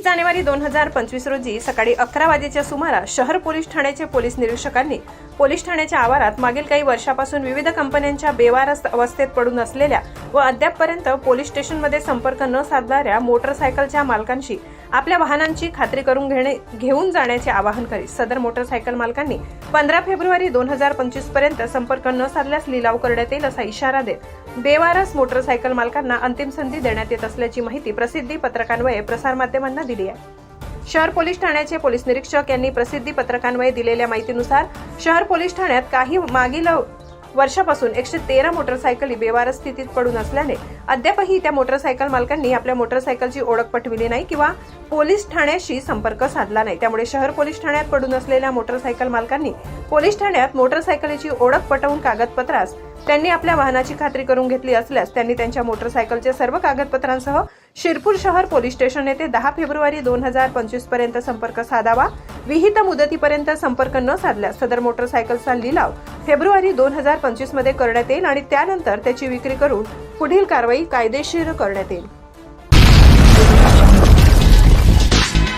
तेवीस जानेवारी दोन हजार पंचवीस रोजी सकाळी अकरा वाजेच्या सुमारास शहर पोलीस ठाण्याचे पोलीस निरीक्षकांनी पोलीस ठाण्याच्या आवारात मागील काही वर्षापासून विविध कंपन्यांच्या बेवारस अवस्थेत पडून असलेल्या व अद्यापपर्यंत पोलीस स्टेशनमध्ये संपर्क न साधणाऱ्या मोटरसायकलच्या मालकांशी आपल्या वाहनांची खात्री करून घेणे घेऊन जाण्याचे आवाहन करीत सदर मोटरसायकल मालकांनी पंधरा फेब्रुवारी दोन हजार पंचवीसपर्यंत संपर्क न साधल्यास लिलाव करण्यात येईल असा इशारा देत बेवारस मोटरसायकल मालकांना अंतिम संधी देण्यात येत असल्याची माहिती प्रसिद्धी पत्रकान्वये प्रसारमाध्यमांना दिली आहे. शहर पोलीस ठाण्याचे पोलीस निरीक्षक यांनी प्रसिद्धी पत्रकान्वये दिलेल्या माहितीनुसार शहर पोलीस ठाण्यात काही मागील वर्षापासून एकशे तेरा मोटरसायकली बेवारस स्थितीत पडून असल्याने अद्यापही त्या मोटरसायकल मालकांनी आपल्या मोटरसायकलची ओळख पटविली नाही किंवा पोलीस ठाण्याशी संपर्क साधला नाही. त्यामुळे शहर पोलीस ठाण्यात पडून असलेल्या मोटरसायकल मालकांनी पोलीस ठाण्यात मोटरसायकलीची ओळख पटवून कागदपत्रास त्यांनी आपल्या वाहनाची खात्री करून घेतली असल्यास त्यांनी त्यांच्या मोटरसायकलचे सर्व कागदपत्रांसह शिरपूर शहर पोलीस स्टेशन येथे दहा फेब्रुवारी दोन हजार पंचवीसपर्यंत संपर्क साधावा विहित मुदतीपर्यंत संपर्क न साधल्यास सदर मोटरसायकलचा लिलाव फेब्रुवारी दोन हजार पंचवीसमध्ये करण्यात येईल आणि त्यानंतर त्याची विक्री करून पुढील कारवाई कायदेशीर करण्यात येईल.